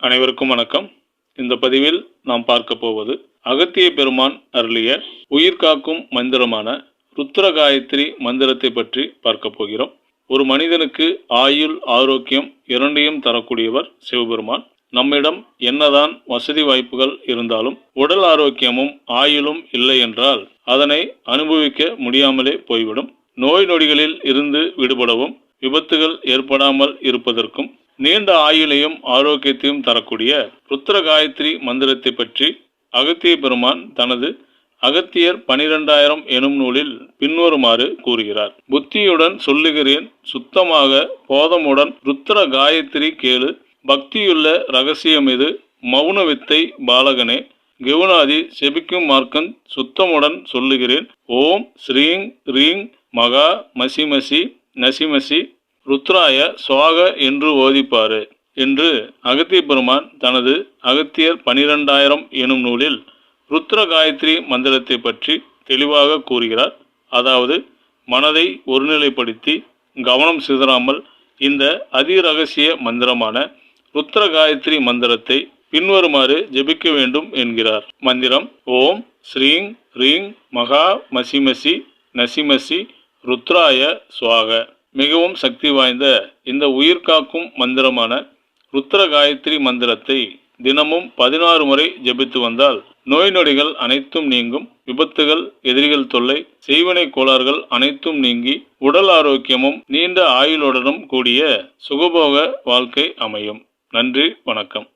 அனைவருக்கும் வணக்கம். இந்த பதிவில் நாம் பார்க்க போவது அகத்திய பெருமான் அருளிய உயிர் காக்கும் மந்திரமான ருத்ர காயத்ரி மந்திரத்தை பற்றி பார்க்க போகிறோம். ஒரு மனிதனுக்கு ஆயுள் ஆரோக்கியம் இரண்டையும் தரக்கூடியவர் சிவபெருமான். நம்மிடம் என்னதான் வசதி வாய்ப்புகள் இருந்தாலும் உடல் ஆரோக்கியமும் ஆயுளும் இல்லை என்றால் அதனை அனுபவிக்க முடியாமலே போய்விடும். நோய் நொடிகளில் இருந்து விடுபடவும் விபத்துகள் ஏற்படாமல் இருப்பதற்கும் நீண்ட ஆயுளையும் ஆரோக்கியத்தையும் தரக்கூடிய ருத்ர காயத்ரி மந்திரத்தை பற்றி அகத்திய பெருமான் தனது அகத்தியர் பனிரெண்டாயிரம் எனும் நூலில் பின்வருமாறு கூறுகிறார். புத்தியுடன் சொல்லுகிறேன். சுத்தமாக போதமுடன் ருத்ர காயத்ரி கேளு. பக்தியுள்ள ரகசியம் இது. மௌன வித்தை பாலகனே. கெவுனாதி செபிக்கும் மார்க்கன் சுத்தமுடன் சொல்லுகிறேன். ஓம் ஸ்ரீங் ரீங் மகா மசிமசி நசிமசி ருத்ராய சுவாக என்று ஓதிப்பாரு என்று அகத்திய பெருமான் தனது அகத்தியர் பனிரெண்டாயிரம் எனும் நூலில் ருத்ர காயத்ரி மந்திரத்தை பற்றி தெளிவாக கூறுகிறார். அதாவது மனதை ஒருநிலைப்படுத்தி கவனம் சிதறாமல் இந்த அதிரகசிய மந்திரமான ருத்ர காயத்ரி மந்திரத்தை பின்வருமாறு ஜெபிக்க வேண்டும் என்கிறார். மந்திரம் ஓம் ஸ்ரீங் ரீங் மகா மசிமசி நசிமசி ருத்ராய சுவாக. மிகவும் சக்தி வாய்ந்த இந்த உயிர் காக்கும் மந்திரமான ருத்ர காயத்ரி மந்திரத்தை தினமும் பதினாறு முறை ஜெபித்து வந்தால் நோய் நொடிகள் அனைத்தும் நீங்கும் விபத்துகள் எதிரிகள் தொல்லை செய்வினை கோளாறுகள் அனைத்தும் நீங்கி உடல் ஆரோக்கியமும் நீண்ட ஆயுளுடனும் கூடிய சுகபோக வாழ்க்கை அமையும். நன்றி வணக்கம்.